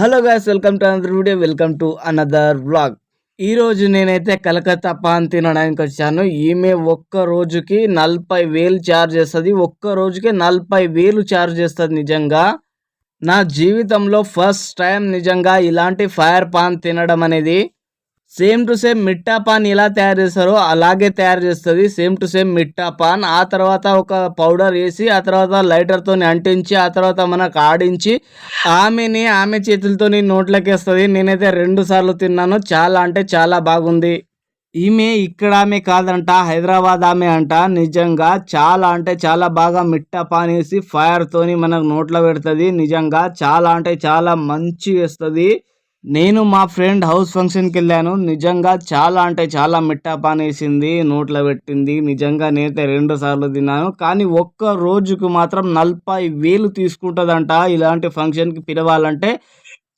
Hello guys welcome to another video welcome to another vlog ఈరోజు నేనైతే Calcutta pan తినడానికి వచ్చాను. ఈమె ఒక్క రోజుకి నలభై వేలు ఛార్జ్ చేస్తుంది. ఒక్క రోజుకి నలభై వేలు ఛార్జ్ చేస్తుంది నిజంగా. నా జీవితంలో ఫస్ట్ టైం నిజంగా ఇలాంటి ఫైర్ పాన్ తినడం అనేది same to same meetha paan ఎలా తయారు చేస్తారో అలాగే తయారు చేస్తుంది. Same to same meetha paan. ఆ తర్వాత ఒక పౌడర్ వేసి ఆ తర్వాత లైటర్తో అంటించి ఆ తర్వాత మనకు ఆడించి ఆమెని ఆమె చేతులతో నోట్లోకి వేస్తుంది నేనైతే రెండు సార్లు తిన్నాను. చాలా అంటే చాలా బాగుంది. ఈమె ఇక్కడ ఆమె కాదంట హైదరాబాద్ ఆమె అంట. నిజంగా చాలా అంటే చాలా బాగా మిట్టా పాన్ వేసి ఫైర్ మనకు నోట్లో పెడుతుంది. నిజంగా చాలా అంటే చాలా మంచి వేస్తుంది నేను మా ఫ్రెండ్ హౌస్ ఫంక్షన్కి వెళ్ళాను నిజంగా చాలా అంటే చాలా మిట్టా పానేసింది నోట్లో పెట్టింది. నిజంగా నేనైతే రెండు సార్లు తిన్నాను. కానీ ఒక్క రోజుకు మాత్రం నలభై వేలు తీసుకుంటుందంట ఇలాంటి ఫంక్షన్కి పిలవాలంటే.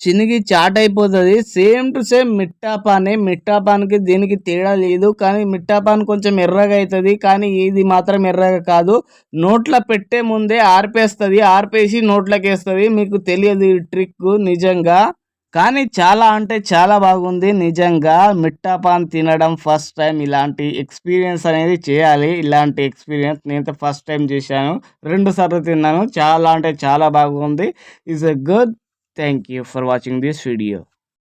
చినిగి చాట్ అయిపోతుంది. సేమ్ టు సేమ్ మిట్టాపానే మిట్టాపానికి దీనికి తేడా లేదు. కానీ మిట్టాపాన్ కొంచెం ఎర్రగా అవుతుంది కానీ ఇది మాత్రం ఎర్రగా కాదు. నోట్లో పెట్టే ముందే ఆర్పేస్తుంది. ఆర్పేసి నోట్లోకి వేస్తుంది మీకు తెలియదు ఈ ట్రిక్ నిజంగా. కానీ చాలా అంటే చాలా బాగుంది. నిజంగా మిట్టాపాన్ తినడం ఫస్ట్ టైం ఇలాంటి ఎక్స్పీరియన్స్ అనేది చేయాలి. ఇలాంటి ఎక్స్పీరియన్స్ నేనైతే ఫస్ట్ టైం చేశాను. రెండు సార్లు తిన్నాను. చాలా అంటే చాలా బాగుంది. Is a good thank you for watching this video